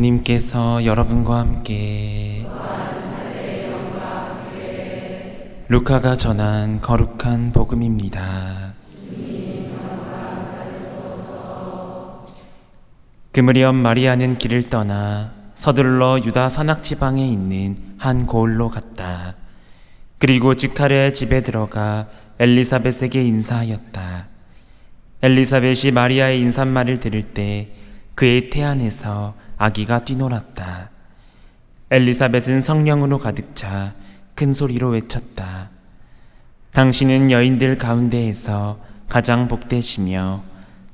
님께서 여러분과 함께 루카가 전한 거룩한 복음입니다. 그무렵 마리아는 길을 떠나 서둘러 유다 산악 지방에 있는 한 고을로 갔다. 그리고 직타레의 집에 들어가 엘리사벳에게 인사하였다. 엘리사벳이 마리아의 인사말을 들을 때 그의 태안에서 아기가 뛰놀았다. 엘리사벳은 성령으로 가득 차 큰 소리로 외쳤다. 당신은 여인들 가운데에서 가장 복되시며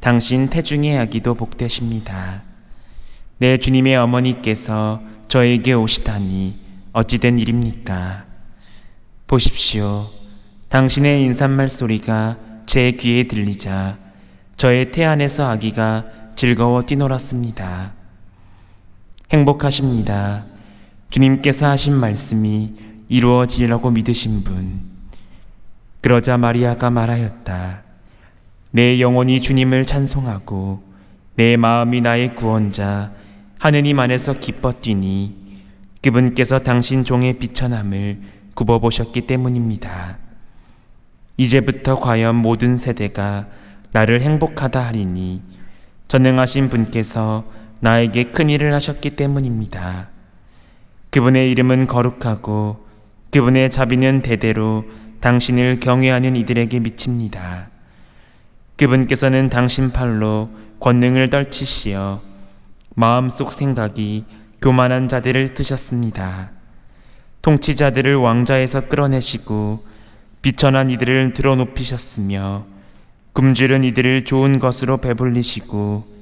당신 태중의 아기도 복되십니다. 내 주님의 어머니께서 저에게 오시다니 어찌된 일입니까? 보십시오. 당신의 인사말 소리가 제 귀에 들리자 저의 태 안에서 아기가 즐거워 뛰놀았습니다. 행복하십니다. 주님께서 하신 말씀이 이루어지려고 믿으신 분. 그러자 마리아가 말하였다. 내 영혼이 주님을 찬송하고 내 마음이 나의 구원자 하느님 안에서 기뻐 뛰니 그분께서 당신 종의 비천함을 굽어보셨기 때문입니다. 이제부터 과연 모든 세대가 나를 행복하다 하리니 전능하신 분께서 나에게 큰 일을 하셨기 때문입니다. 그분의 이름은 거룩하고 그분의 자비는 대대로 당신을 경외하는 이들에게 미칩니다. 그분께서는 당신 팔로 권능을 떨치시어 마음속 생각이 교만한 자들을 드셨습니다. 통치자들을 왕좌에서 끌어내시고 비천한 이들을 드러높이셨으며 굶주린 이들을 좋은 것으로 배불리시고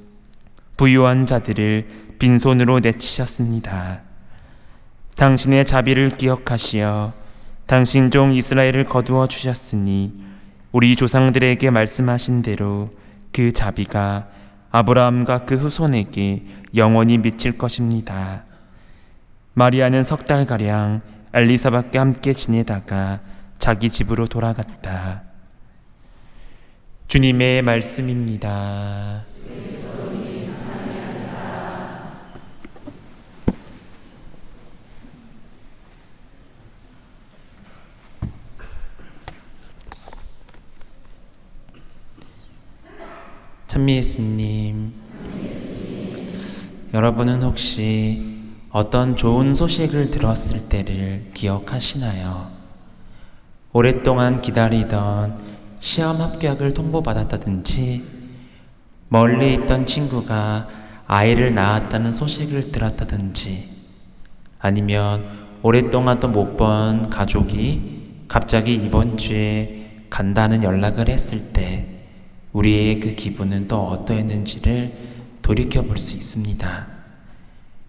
부유한 자들을 빈손으로 내치셨습니다. 당신의 자비를 기억하시어 당신 종 이스라엘을 거두어 주셨으니 우리 조상들에게 말씀하신 대로 그 자비가 아브라함과 그 후손에게 영원히 미칠 것입니다. 마리아는 석 달가량 엘리사밖에 함께 지내다가 자기 집으로 돌아갔다. 주님의 말씀입니다. 찬미 예수님, 여러분은 혹시 어떤 좋은 소식을 들었을 때를 기억하시나요? 오랫동안 기다리던 시험 합격을 통보받았다든지, 멀리 있던 친구가 아이를 낳았다는 소식을 들었다든지, 아니면 오랫동안 또 못 본 가족이 갑자기 이번 주에 간다는 연락을 했을 때, 우리의 그 기분은 또 어떠했는지를 돌이켜 볼 수 있습니다.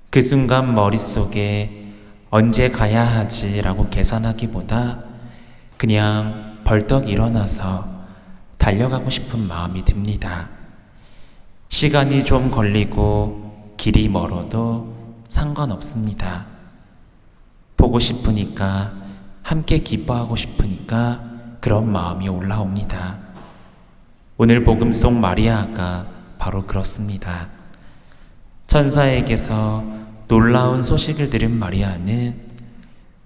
그 순간 머릿속에 언제 가야 하지라고 계산하기보다 그냥 벌떡 일어나서 달려가고 싶은 마음이 듭니다. 시간이 좀 걸리고 길이 멀어도 상관없습니다. 보고 싶으니까 함께 기뻐하고 싶으니까 그런 마음이 올라옵니다. 오늘 복음 속 마리아가 바로 그렇습니다. 천사에게서 놀라운 소식을 들은 마리아는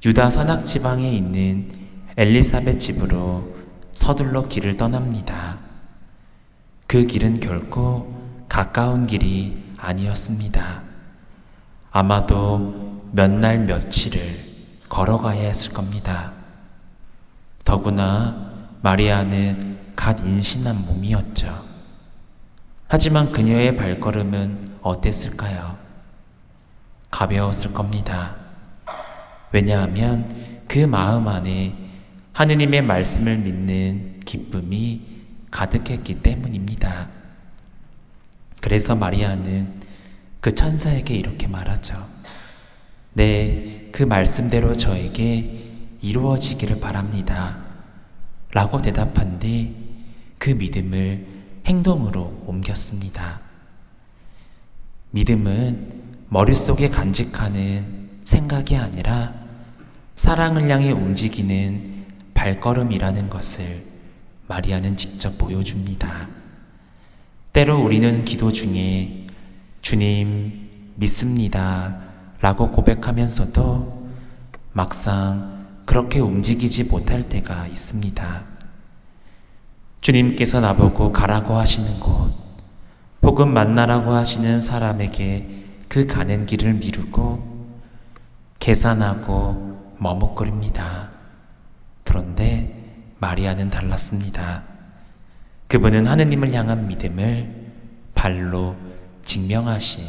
유다 산악 지방에 있는 엘리사벳 집으로 서둘러 길을 떠납니다. 그 길은 결코 가까운 길이 아니었습니다. 아마도 몇 날 며칠을 걸어가야 했을 겁니다. 더구나 마리아는 갓 인신한 몸이었죠. 하지만 그녀의 발걸음은 어땠을까요? 가벼웠을 겁니다. 왜냐하면 그 마음 안에 하느님의 말씀을 믿는 기쁨이 가득했기 때문입니다. 그래서 마리아는 그 천사에게 이렇게 말하죠. 네, 그 말씀대로 저에게 이루어지기를 바랍니다. 라고 대답한 뒤 그 믿음을 행동으로 옮겼습니다. 믿음은 머릿속에 간직하는 생각이 아니라 사랑을 향해 움직이는 발걸음이라는 것을 마리아는 직접 보여줍니다. 때로 우리는 기도 중에 주님, 믿습니다. 라고 고백하면서도 막상 그렇게 움직이지 못할 때가 있습니다. 주님께서 나보고 가라고 하시는 곳, 혹은 만나라고 하시는 사람에게 그 가는 길을 미루고 계산하고 머뭇거립니다. 그런데 마리아는 달랐습니다. 그분은 하느님을 향한 믿음을 발로 증명하신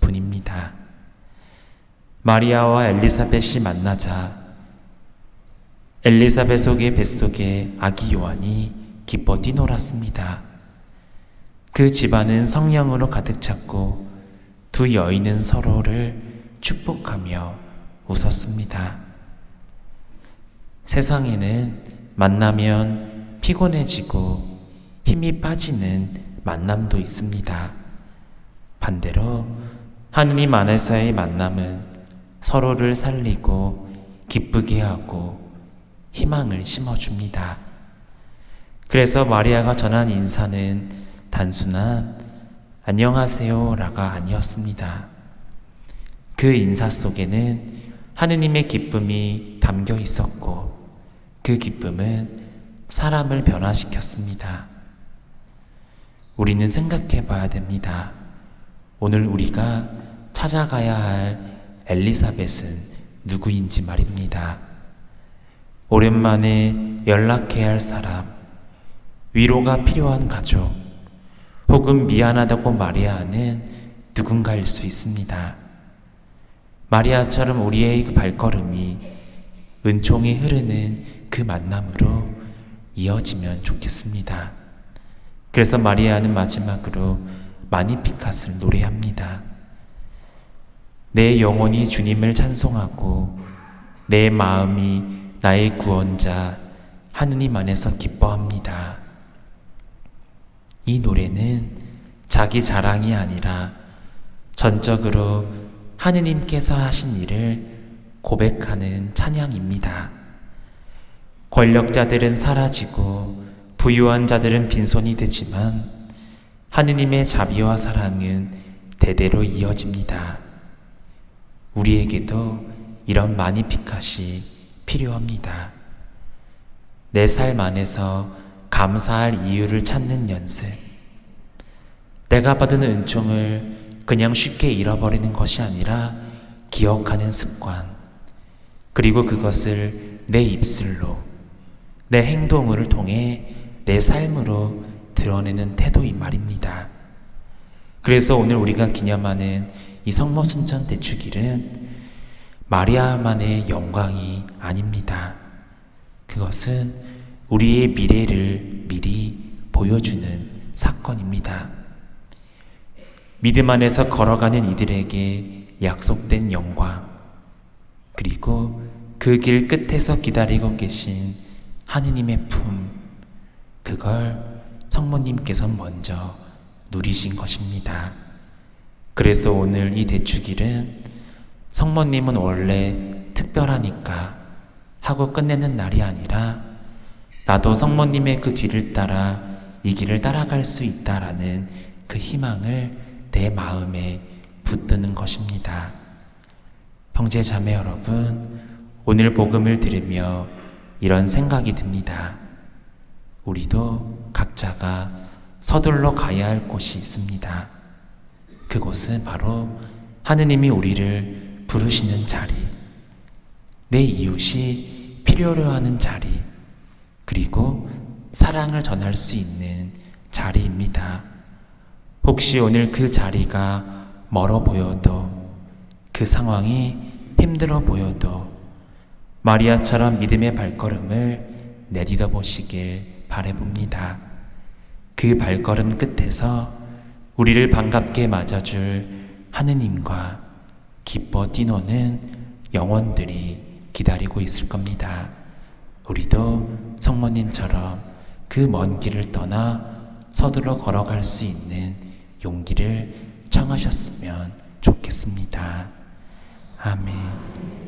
분입니다. 마리아와 엘리사벳이 만나자 엘리사벳의 뱃속에 아기 요한이 기뻐 뛰놀았습니다. 그 집안은 성령으로 가득 찼고 두 여인은 서로를 축복하며 웃었습니다. 세상에는 만나면 피곤해지고 힘이 빠지는 만남도 있습니다. 반대로 하느님 안에서의 만남은 서로를 살리고 기쁘게 하고 희망을 심어줍니다. 그래서 마리아가 전한 인사는 단순한 안녕하세요라가 아니었습니다. 그 인사 속에는 하느님의 기쁨이 담겨 있었고 그 기쁨은 사람을 변화시켰습니다. 우리는 생각해 봐야 됩니다. 오늘 우리가 찾아가야 할 엘리사벳은 누구인지 말입니다. 오랜만에 연락해야 할 사람, 위로가 필요한 가족, 혹은 미안하다고 말해야 하는 누군가일 수 있습니다. 마리아처럼 우리의 그 발걸음이 은총이 흐르는 그 만남으로 이어지면 좋겠습니다. 그래서 마리아는 마지막으로 마니피캇을 노래합니다. 내 영혼이 주님을 찬송하고 내 마음이 나의 구원자 하느님 안에서 기뻐합니다. 이 노래는 자기 자랑이 아니라 전적으로 하느님께서 하신 일을 고백하는 찬양입니다. 권력자들은 사라지고 부유한 자들은 빈손이 되지만 하느님의 자비와 사랑은 대대로 이어집니다. 우리에게도 이런 마니피캇이 필요합니다. 내 삶 안에서 감사할 이유를 찾는 연습. 내가 받은 은총을 그냥 쉽게 잃어버리는 것이 아니라 기억하는 습관. 그리고 그것을 내 입술로, 내 행동을 통해 내 삶으로 드러내는 태도인 말입니다. 그래서 오늘 우리가 기념하는 이 성모순천 대축일은 마리아만의 영광이 아닙니다. 그것은 우리의 미래를 미리 보여주는 사건입니다. 믿음 안에서 걸어가는 이들에게 약속된 영광, 그리고 그 길 끝에서 기다리고 계신 하느님의 품, 그걸 성모님께서 먼저 누리신 것입니다. 그래서 오늘 이 대축일은 성모님은 원래 특별하니까 하고 끝내는 날이 아니라 나도 성모님의 그 뒤를 따라 이 길을 따라갈 수 있다라는 그 희망을 내 마음에 붙드는 것입니다. 형제 자매 여러분, 오늘 복음을 들으며 이런 생각이 듭니다. 우리도 각자가 서둘러 가야 할 곳이 있습니다. 그곳은 바로 하느님이 우리를 부르시는 자리, 내 이웃이 필요로 하는 자리, 그리고 사랑을 전할 수 있는 자리입니다. 혹시 오늘 그 자리가 멀어 보여도 그 상황이 힘들어 보여도 마리아처럼 믿음의 발걸음을 내딛어 보시길 바래봅니다. 그 발걸음 끝에서 우리를 반갑게 맞아줄 하느님과 기뻐 뛰노는 영혼들이 기다리고 있을 겁니다. 우리도 성모님처럼 그 먼 길을 떠나 서둘러 걸어갈 수 있는 용기를 청하셨으면 좋겠습니다. 아멘.